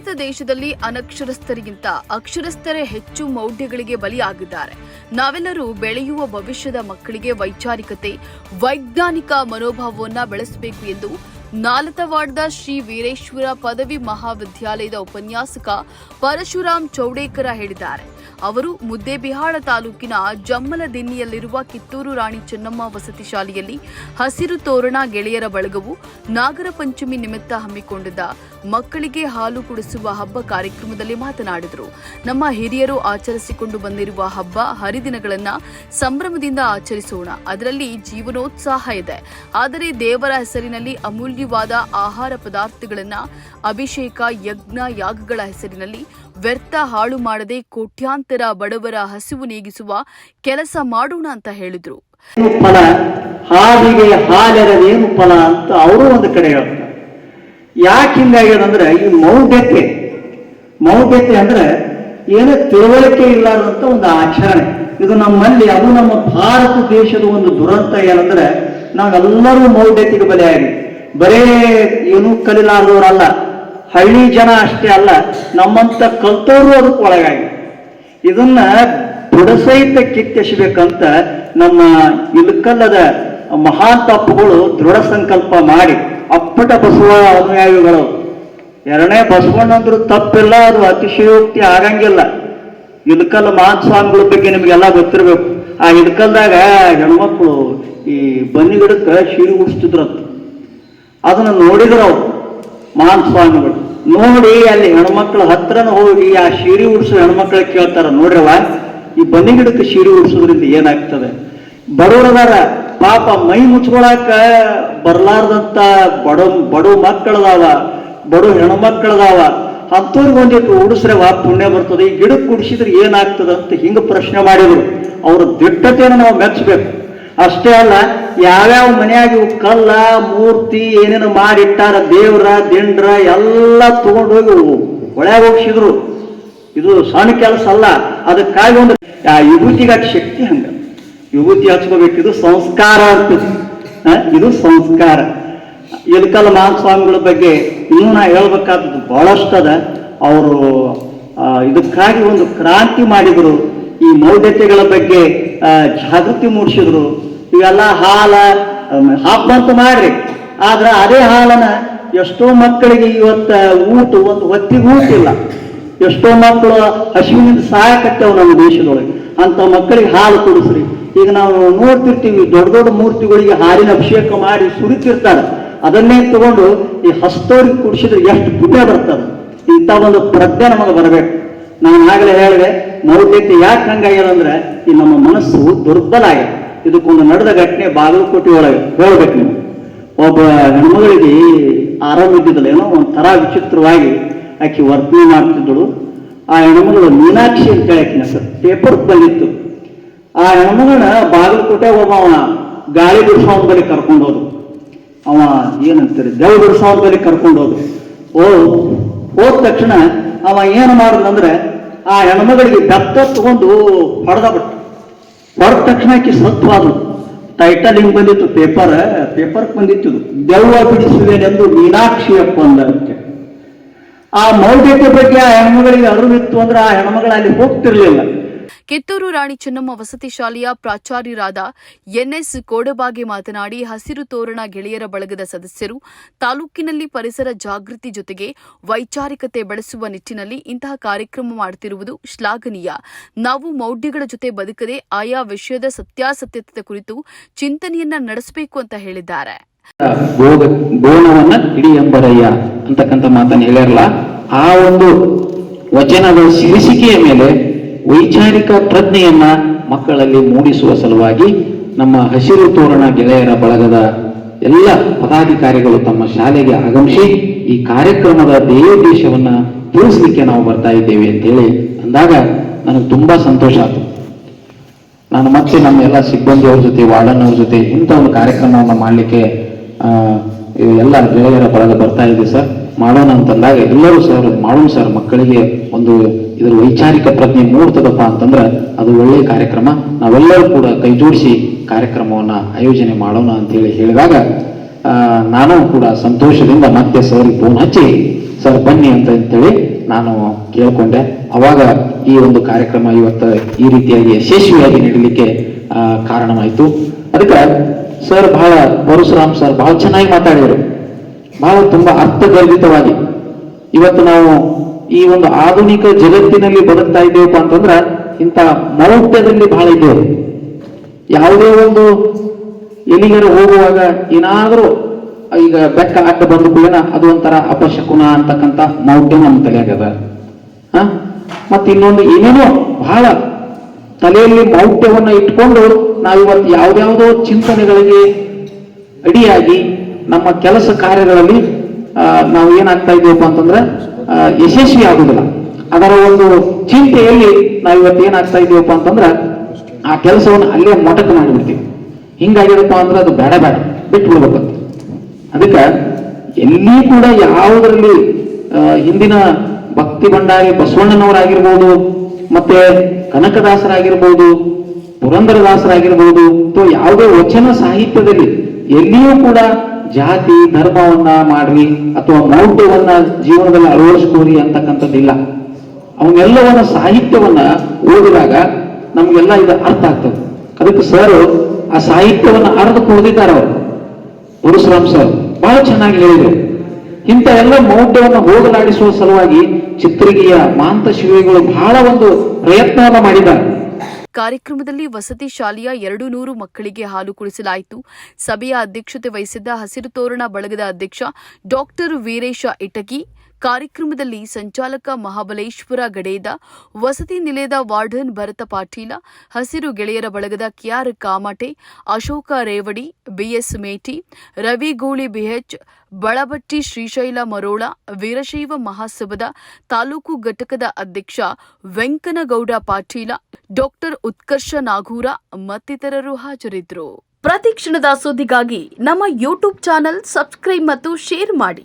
ಭಾರತ ದೇಶದಲ್ಲಿ ಅನಕ್ಷರಸ್ಥರಿಗಿಂತ ಅಕ್ಷರಸ್ಥರೇ ಹೆಚ್ಚು ಮೌಢ್ಯಗಳಿಗೆ ಬಲಿಯಾಗಿದ್ದಾರೆ. ನಾವೆಲ್ಲರೂ ಬೆಳೆಯುವ ಭವಿಷ್ಯದ ಮಕ್ಕಳಿಗೆ ವೈಚಾರಿಕತೆ, ವೈಜ್ಞಾನಿಕ ಮನೋಭಾವವನ್ನು ಬೆಳೆಸಬೇಕು ಎಂದು ನಾಲತವಾಡದ ಶ್ರೀ ವೀರೇಶ್ವರ ಪದವಿ ಮಹಾವಿದ್ಯಾಲಯದ ಉಪನ್ಯಾಸಕ ಪರಶುರಾಮ್ ಚೌಡೇಕರ ಹೇಳಿದ್ದಾರೆ. ಅವರು ಮುದ್ದೇಬಿಹಾಳ ತಾಲೂಕಿನ ಜಮ್ಮಲದಿನ್ನಿಯಲ್ಲಿರುವ ಕಿತ್ತೂರು ರಾಣಿ ಚೆನ್ನಮ್ಮ ವಸತಿ ಶಾಲೆಯಲ್ಲಿ ಹಸಿರು ತೋರಣ ಗೆಳೆಯರ ಬಳಗವು ನಾಗರ ಪಂಚಮಿ ನಿಮಿತ್ತ ಹಮ್ಮಿಕೊಂಡಿದ್ದ ಮಕ್ಕಳಿಗೆ ಹಾಲು ಕುಡಿಸುವ ಹಬ್ಬ ಕಾರ್ಯಕ್ರಮದಲ್ಲಿ ಮಾತನಾಡಿದರು. ನಮ್ಮ ಹಿರಿಯರು ಆಚರಿಸಿಕೊಂಡು ಬಂದಿರುವ ಹಬ್ಬ ಹರಿದಿನಗಳನ್ನ ಸಂಭ್ರಮದಿಂದ ಆಚರಿಸೋಣ. ಅದರಲ್ಲಿ ಜೀವನೋತ್ಸಾಹ ಇದೆ. ಆದರೆ ದೇವರ ಹೆಸರಿನಲ್ಲಿ ಅಮೂಲ್ಯವಾದ ಆಹಾರ ಪದಾರ್ಥಗಳನ್ನ ಅಭಿಷೇಕ, ಯಜ್ಞ, ಯಾಗಗಳ ಹೆಸರಿನಲ್ಲಿ ವ್ಯರ್ಥ ಹಾಳು ಮಾಡದೆ ಕೋಟ್ಯಾಂತರ ಬಡವರ ಹಸಿವು ನೀಗಿಸುವ ಕೆಲಸ ಮಾಡೋಣ ಅಂತ ಹೇಳಿದ್ರು. ಫಲ ಹಾಲಿಗೆ ಹಾಲೆರದೇನು ಫಲ ಅಂತ ಅವರು ಒಂದು ಕಡೆ ಹೇಳ್ತಾರೆ. ಯಾಕೆ ಹಿಂಗಾಗ್ಯದಂದ್ರೆ ಈ ಮೌಢ್ಯತೆ. ಮೌಢ್ಯತೆ ಅಂದ್ರೆ ಏನೋ ತಿಳುವಳಿಕೆ ಇಲ್ಲಾರ್ದಂತ ಒಂದು ಆಚರಣೆ. ಇದು ನಮ್ಮಲ್ಲಿ, ಅದು ನಮ್ಮ ಭಾರತ ದೇಶದ ಒಂದು ದುರಂತ ಏನಂದ್ರೆ, ನಾವೆಲ್ಲರೂ ಮೌಢ್ಯತೆಗೆ ಬಲಿಯಾಗಿ ಬರೇ ಏನೂ ಕಲಿಲಾರ್ದವ್ರಲ್ಲ. ಹಳ್ಳಿ ಜನ ಅಷ್ಟೇ ಅಲ್ಲ, ನಮ್ಮಂತ ಕಲ್ತವ್ರು ಅದಕ್ಕೆ ಒಳಗಾಗಿ. ಇದನ್ನ ಬುಡಸಹಿತ ಕಿತ್ತೆಸಬೇಕಂತ ನಮ್ಮ ಇಲ್ಕಲ್ಲದ ಮಹಾನ್ ತಪ್ಪುಗಳು ದೃಢ ಸಂಕಲ್ಪ ಮಾಡಿ, ಅಪ್ಪಟ ಬಸವ ಅನುಯಾಯಿಗಳು. ಎರಡನೇ ಬಸವಣ್ಣಂದ್ರು ತಪ್ಪಿಲ್ಲ ಅದು ಅತಿಶಯೋಕ್ತಿ ಆಗಂಗಿಲ್ಲ. ಇಲ್ಕಲ್ ಮಹಾನ್ ಸ್ವಾಮಿಗಳ ಬಗ್ಗೆ ನಿಮಗೆಲ್ಲ ಗೊತ್ತಿರ್ಬೇಕು. ಆ ಇಡ್ಕಲ್ದಾಗ ಹೆಣ್ಮಕ್ಳು ಈ ಬನ್ನಿ ಗಿಡಕ್ಕೆ ಶೀರಿ ಉಡಿಸ್ತಿದ್ರಂತ. ಅದನ್ನ ನೋಡಿದ್ರು ಅವ್ರು. ಮಹಾನ್ ಸ್ವಾಮಿಗಳು ನೋಡಿ, ಅಲ್ಲಿ ಹೆಣ್ಮಕ್ಳ ಹತ್ರನ ಹೋಗಿ ಆ ಶಿರಿ ಉಡ್ಸೋ ಹೆಣ್ಮಕ್ಳ ಕೇಳ್ತಾರ ನೋಡ್ರವ ಈ ಬನ್ನಿ ಗಿಡಕ್ಕೆ ಶಿರಿ ಉಡ್ಸೋದ್ರಿಂದ ಏನಾಗ್ತದೆ? ಬಡವರದಾರ ಪಾಪ ಮೈ ಮುಚ್ಕೊಳಕ ಬರ್ಲಾರ್ದಂತ ಬಡ ಬಡ ಮಕ್ಕಳದಾವ, ಬಡ ಹೆಣ್ಮಕ್ಳದಾವ. ಒಂದಿಟ್ಟು ವಾ, ಪುಣ್ಯ ಬರ್ತದೆ. ಈ ಗಿಡಕ್ಕೆ ಕುಡಿಸಿದ್ರೆ ಏನಾಗ್ತದೆ ಅಂತ ಹಿಂಗ ಪ್ರಶ್ನೆ ಮಾಡಿದ್ರು. ಅವ್ರ ದಿಟ್ಟತೆಯನ್ನು ನಾವು ಮೆಚ್ಚಬೇಕು ಅಷ್ಟೇ ಅಲ್ಲ, ಯಾವ್ಯಾವ ಮನ್ಯಾಗ ಇವು ಕಲ್ಲ, ಮೂರ್ತಿ ಏನೇನು ಮಾಡಿಟ್ಟಾರ ದೇವ್ರ, ದಿಂಡ್ರ ಎಲ್ಲ ತಗೊಂಡು ಹೋಗಿ ಒಳಗೆ ಹೋಗ್ಸಿದ್ರು. ಇದು ಸಣ್ಣ ಕೆಲಸ ಅಲ್ಲ, ಅದಕ್ಕಾಗಿ ಒಂದು ಆ ವಿಭೂತಿಗೆ ಅಷ್ಟು ಶಕ್ತಿ ಹಂಗ. ಹಚ್ಕೋಬೇಕು, ಇದು ಸಂಸ್ಕಾರ ಅಂತ ಇದು ಸಂಸ್ಕಾರ. ಎದಕಲ್ಲ ಮಹಾಸ್ವಾಮಿಗಳ ಬಗ್ಗೆ ಇನ್ನೂ ನಾ ಹೇಳ್ಬೇಕಾದದ್ದು ಬಹಳಷ್ಟು ಅದ. ಅವರು ಇದಕ್ಕಾಗಿ ಒಂದು ಕ್ರಾಂತಿ ಮಾಡಿದ್ರು. ಈ ಮೌಢ್ಯತೆಗಳ ಬಗ್ಗೆ ಜಾಗೃತಿ ಮೂಡಿಸಿದ್ರು. ಇವೆಲ್ಲ ಹಾಲ ಅಮ್, ಹಬ್ಬ ಅಂತ ಮಾಡ್ರಿ. ಆದ್ರ ಅದೇ ಹಾಲನ್ನ ಎಷ್ಟೋ ಮಕ್ಕಳಿಗೆ ಇವತ್ತ ಊಟ ಒಂದು ಹೊತ್ತಿಗೆ ಊಟ ಇಲ್ಲ ಎಷ್ಟೋ ಮಕ್ಕಳು ಹಸಿವಿನಿಂದ ಸಹಾಯಕತ್ತೇವ್ ನಮ್ಮ ದೇಶದೊಳಗೆ. ಅಂತ ಮಕ್ಕಳಿಗೆ ಹಾಲು ಕುಡಿಸ್ರಿ. ಈಗ ನಾವು ನೋಡ್ತಿರ್ತೀವಿ ದೊಡ್ಡ ದೊಡ್ಡ ಮೂರ್ತಿಗಳಿಗೆ ಹಾಲಿನ ಅಭಿಷೇಕ ಮಾಡಿ ಸುರಿತಿರ್ತಾರೆ. ಅದನ್ನೇ ತಗೊಂಡು ಈ ಹಸ್ತೋರಿಗೆ ಕುಡಿಸಿದ್ರೆ ಎಷ್ಟು ಪುಣ್ಯ ಬರ್ತದೆ. ಇಂಥ ಒಂದು ಪ್ರಜ್ಞೆ ನಮಗೆ ಬರಬೇಕು. ನಾನು ಆಗಲೇ ಹೇಳಿದೆ ಮೌಢ್ಯತೆ ಯಾಕೆ ಹಂಗಾಗ್ಯದಂದ್ರೆ ಈ ನಮ್ಮ ಮನಸ್ಸು ದುರ್ಬಲ ಆಗಿದೆ. ಇದಕ್ಕೊಂದು ನಡೆದ ಘಟನೆ ಬಾಗಲಕೋಟೆ ಒಳಗೆ. ಹೇಳ್ಬೇಕು ನೀವು. ಒಬ್ಬ ಹೆಣ್ಮಗಳಿಗೆ ಆರಾಮ ಇದ್ದಿದ್ದಲ್ಲ, ಏನೋ ಒಂಥರ ವಿಚಿತ್ರವಾಗಿ ಆಕೆ ವರ್ತನೆ ಮಾಡ್ತಿದ್ದಳು. ಆ ಹೆಣ್ಮಗಳು ಮೀನಾಕ್ಷಿ ಅಂತ ಹೇಳಕ್ಕೆ ಸರ್ ಪೇಪರ್ ಬಂದಿತ್ತು. ಆ ಹೆಣ್ಮಗಳನ್ನ ಬಾಗಲಕೋಟೆ ಒಬ್ಬ ಅವ ಗಾಳಿ ಬಿಡಿಸೋನ್ ಬಳಿ ಕರ್ಕೊಂಡು ಹೋದ್ರು. ಅವ ಏನಂತಾರೆ, ದೇವ್ ಬಿಡಿಸೋನ್ ಬಳಿ ಕರ್ಕೊಂಡು ಹೋದ್ರು. ಓ, ಹೋದ ತಕ್ಷಣ ಅವ ಏನು ಮಾಡಿದಂದ್ರೆ ಆ ಹೆಣ್ಮಗಳಿಗೆ ಬೆತ್ತ ತಗೊಂಡು ಹೊಡೆದ ಬಿಟ್ಟ. ಹೊಡೆದ ತಕ್ಷಣ ಆಕಿ ಅದು ಟೈಟಲ್ ಹಿಂಗೆ ಬಂದಿತ್ತು ಪೇಪರ್ ಪೇಪರ್ ಬಂದಿತ್ತು. ದೆವ್ವ ಬಿಡಿಸುವೆನೆಂದು ಮೀನಾಕ್ಷಿಯಪ್ಪ ಅಂದಂತೆ. ಆ ಮೌಢ್ಯತೆ ಬಗ್ಗೆ ಆ ಹೆಣ್ಮಗಳಿಗೆ ಅರಿವಿತ್ತು ಅಂದ್ರೆ ಆ ಹೆಣ್ಮಗಳು ಅಲ್ಲಿ ಹೋಗ್ತಿರ್ಲಿಲ್ಲ. ಕಿತ್ತೂರು ರಾಣಿ ಚೆನ್ನಮ್ಮ ವಸತಿ ಶಾಲೆಯ ಪ್ರಾಚಾರ್ಯರಾದ ಎನ್ಎಸ್ ಕೋಡಬಾಗೆ ಮಾತನಾಡಿ ಹಸಿರು ತೋರಣ ಗೆಳೆಯರ ಬಳಗದ ಸದಸ್ಯರು ತಾಲೂಕಿನಲ್ಲಿ ಪರಿಸರ ಜಾಗೃತಿ ಜೊತೆಗೆ ವೈಚಾರಿಕತೆ ಬೆಳೆಸುವ ನಿಟ್ಟಿನಲ್ಲಿ ಇಂತಹ ಕಾರ್ಯಕ್ರಮ ಮಾಡುತ್ತಿರುವುದು ಶ್ಲಾಘನೀಯ. ನಾವು ಮೌಢ್ಯಗಳ ಜೊತೆ ಬದುಕದೆ ಆಯಾ ವಿಷಯದ ಸತ್ಯಾಸತ್ಯತೆ ಕುರಿತು ಚಿಂತನೆಯನ್ನ ನಡೆಸಬೇಕು ಅಂತ ಹೇಳಿದ್ದಾರೆ. ಅಂತಕ್ಕಂಥ ಮಾತನ್ನು ಹೇಳಿರಲ್ಲ ಆ ಒಂದು ವಚನದ ಶೀರ್ಷಿಕೆಯ ಮೇಲೆ ವೈಚಾರಿಕ ಪ್ರಜ್ಞೆಯನ್ನ ಮಕ್ಕಳಲ್ಲಿ ಮೂಡಿಸುವ ಸಲುವಾಗಿ ನಮ್ಮ ಹಸಿರು ತೋರಣ ಗೆಳೆಯರ ಬಳಗದ ಎಲ್ಲ ಪದಾಧಿಕಾರಿಗಳು ತಮ್ಮ ಶಾಲೆಗೆ ಆಗಮಿಸಿ ಈ ಕಾರ್ಯಕ್ರಮದ ಧ್ಯೇಯೋದ್ದೇಶವನ್ನ ತಿಳಿಸ್ಲಿಕ್ಕೆ ನಾವು ಬರ್ತಾ ಇದ್ದೇವೆ ಅಂತೇಳಿ ಅಂದಾಗ ನನಗೆ ತುಂಬಾ ಸಂತೋಷ ಆಯ್ತು ನಾನು ಮತ್ತೆ ನಮ್ಮ ಎಲ್ಲ ಸಿಬ್ಬಂದಿಯವ್ರ ಜೊತೆ, ವಾರ್ಡನ್ ಅವ್ರ ಜೊತೆ ಇಂಥ ಒಂದು ಕಾರ್ಯಕ್ರಮವನ್ನು ಮಾಡಲಿಕ್ಕೆ ಎಲ್ಲ ಗೆಳೆಯರ ಬಳಗ ಬರ್ತಾ ಇದೆ ಸರ್. ಮಾಡೋಣ ಅಂತಂದಾಗ ಎಲ್ಲರೂ ಸರ್ ಮಾಡೋಣ ಸರ್, ಮಕ್ಕಳಿಗೆ ಒಂದು ಇದರ ವೈಚಾರಿಕ ಪ್ರಜ್ಞೆ ಮೂಡ್ತದಪ್ಪ ಅಂತಂದ್ರೆ ಅದು ಒಳ್ಳೆಯ ಕಾರ್ಯಕ್ರಮ. ನಾವೆಲ್ಲರೂ ಕೂಡ ಕೈ ಜೋಡಿಸಿ ಕಾರ್ಯಕ್ರಮವನ್ನ ಆಯೋಜನೆ ಮಾಡೋಣ ಅಂತೇಳಿ ಹೇಳಿದಾಗ ನಾನು ಕೂಡ ಸಂತೋಷದಿಂದ ಮತ್ತೆ ಸರ್ಗೆ ಫೋನ್ ಹಚ್ಚಿ, ಸರ್, ಬನ್ನಿ ಅಂತ ಅಂತೇಳಿ ನಾನು ಕೇಳ್ಕೊಂಡೆ. ಅವಾಗ ಈ ಒಂದು ಕಾರ್ಯಕ್ರಮ ಇವತ್ತು ಈ ರೀತಿಯಾಗಿ ಯಶಸ್ವಿಯಾಗಿ ನಡೀಲಿಕ್ಕೆ ಕಾರಣವಾಯಿತು. ಅದಕ್ಕೆ ಸರ್, ಬಹಳ ಪರಶುರಾಮ್ ಸರ್, ಬಹಳ ಚೆನ್ನಾಗಿ ಮಾತಾಡಿದರು. ಬಹಳ ತುಂಬಾ ಅರ್ಥಗರ್ಭಿತವಾಗಿ ಇವತ್ತು ನಾವು ಈ ಒಂದು ಆಧುನಿಕ ಜಗತ್ತಿನಲ್ಲಿ ಬದುಕ್ತಾ ಇದ್ದೇವಪ್ಪ ಅಂತಂದ್ರ ಇಂಥ ಮೌಢ್ಯದಲ್ಲಿ ಬಹಳ ಇದ್ದೇವೆ. ಯಾವುದೇ ಒಂದು ಎಲ್ಲಿಗಾರ ಹೋಗುವಾಗ ಏನಾದರೂ ಈಗ ಬೆಕ್ಕ ಅಡ್ಡ ಬಂದ ಕೂಡ ಅದು ಒಂಥರ ಅಪಶಕುನ ಅಂತಕ್ಕಂಥ ಮೌಢ್ಯ ನಮ್ಮ ತಲೆಯಾಗದ ಹ? ಮತ್ತೆ ಇನ್ನೊಂದು ಏನೇನೋ ಬಹಳ ತಲೆಯಲ್ಲಿ ಮೌಢ್ಯವನ್ನು ಇಟ್ಕೊಂಡು ನಾವಿವತ್ತು ಯಾವ್ದಾವುದೋ ಚಿಂತನೆಗಳಿಗೆ ಅಡಿಯಾಗಿ ನಮ್ಮ ಕೆಲಸ ಕಾರ್ಯಗಳಲ್ಲಿ ನಾವು ಏನಾಗ್ತಾ ಇದ್ದೀವಪ್ಪ ಅಂತಂದ್ರೆ ಯಶಸ್ವಿ ಆಗುದಿಲ್ಲ ಅದರ ಒಂದು ಚಿಂತೆಯಲ್ಲಿ ನಾವು ಇವತ್ತು ಏನಾಗ್ತಾ ಇದೀವಪ್ಪ ಅಂತಂದ್ರೆ, ಆ ಕೆಲಸವನ್ನು ಅಲ್ಲೇ ಮೊಟಕ ಮಾಡಿಬಿಡ್ತೀವಿ. ಹಿಂಗಾಗಿದಪ್ಪ ಅಂದ್ರೆ ಅದು ಬೇಡ ಬೇಡ ಬಿಟ್ಟು ಬಿಡ್ಬೇಕಂತ ಅದಕ್ಕೆ ಎಲ್ಲಿ ಕೂಡ ಯಾವುದರಲ್ಲಿ ಹಿಂದಿನ ಭಕ್ತಿ ಭಂಡಾರಿ ಬಸವಣ್ಣನವರಾಗಿರ್ಬೋದು, ಮತ್ತೆ ಕನಕದಾಸರಾಗಿರ್ಬೋದು, ಪುರಂದರದಾಸರಾಗಿರ್ಬೋದು, ಅಥವಾ ಯಾವುದೇ ವಚನ ಸಾಹಿತ್ಯದಲ್ಲಿ ಎಲ್ಲಿಯೂ ಕೂಡ ಜಾತಿ ಧರ್ಮವನ್ನ ಮಾಡ್ರಿ ಅಥವಾ ಮೌಢ್ಯವನ್ನ ಜೀವನದಲ್ಲಿ ಅಳವಡಿಸ್ಕೋರಿ ಅಂತಕ್ಕಂಥದ್ದಿಲ್ಲ. ಅವನ್ನೆಲ್ಲವನ್ನ ಸಾಹಿತ್ಯವನ್ನ ಓದಿದಾಗ ನಮ್ಗೆಲ್ಲ ಇದು ಅರ್ಥ ಆಗ್ತದೆ. ಅದಕ್ಕೆ ಸರ್, ಆ ಸಾಹಿತ್ಯವನ್ನ ಅರ್ಧ ಕುಡಿದಿದ್ದಾರೆ ಅವರು. ಪರಶುರಾಮ್ ಸರ್, ಬಹಳ ಚೆನ್ನಾಗಿ ಹೇಳಿದ್ರು. ಇಂಥ ಎಲ್ಲ ಮೌಢ್ಯವನ್ನು ಹೋಗಲಾಡಿಸುವ ಸಲುವಾಗಿ ಚಿತ್ರಗಿಯ ಮಾಂತ ಶಿವಿಗಳು ಬಹಳ ಒಂದು ಪ್ರಯತ್ನವನ್ನ ಮಾಡಿದ್ದಾರೆ. ಕಾರ್ಯಕ್ರಮದಲ್ಲಿ ವಸತಿ ಶಾಲೆಯ ಎರಡು ನೂರು ಮಕ್ಕಳಿಗೆ ಹಾಲು ಕುಡಿಸಲಾಯಿತು. ಸಭೆಯ ಅಧ್ಯಕ್ಷತೆ ವಹಿಸಿದ್ದ ಹಸಿರು ತೋರಣ ಬಳಗದ ಅಧ್ಯಕ್ಷ ಡಾಕ್ಟರ್ ವೀರೇಶ ಇಟಗಿ ಕಾರ್ಯಕ್ರಮದಲ್ಲಿ ಸಂಚಾಲಕ ಮಹಾಬಲೇಶ್ವರ ಗಡೇದ, ವಸತಿ ನಿಲಯದ ವಾರ್ಡನ್ ಭರತ ಪಾಟೀಲ, ಹಸಿರು ಗೆಳೆಯರ ಬಳಗದ K R Kamate, Ashok Revadi, B S Meti, Ravi Guli B H, Balabatti Shrishaila Marol, Veerashaiva ಮಹಾಸಭದ taluk ಘಟಕದ ಅಧ್ಯಕ್ಷ ವೆಂಕನಗೌಡ ಪಾಟೀಲ, ಡಾಕ್ಟರ್ ಉತ್ಕರ್ಷ ನಾಗೂರ ಮತ್ತಿತರರು ಹಾಜರಿದ್ದರು. ಪ್ರತಿ ಕ್ಷಣದ ಸುದ್ದಿಗಾಗಿ ನಮ್ಮ ಯೂಟ್ಯೂಬ್ ಚಾನೆಲ್ ಸಬ್ಸ್ಕ್ರೈಬ್ ಮತ್ತು ಶೇರ್ ಮಾಡಿ.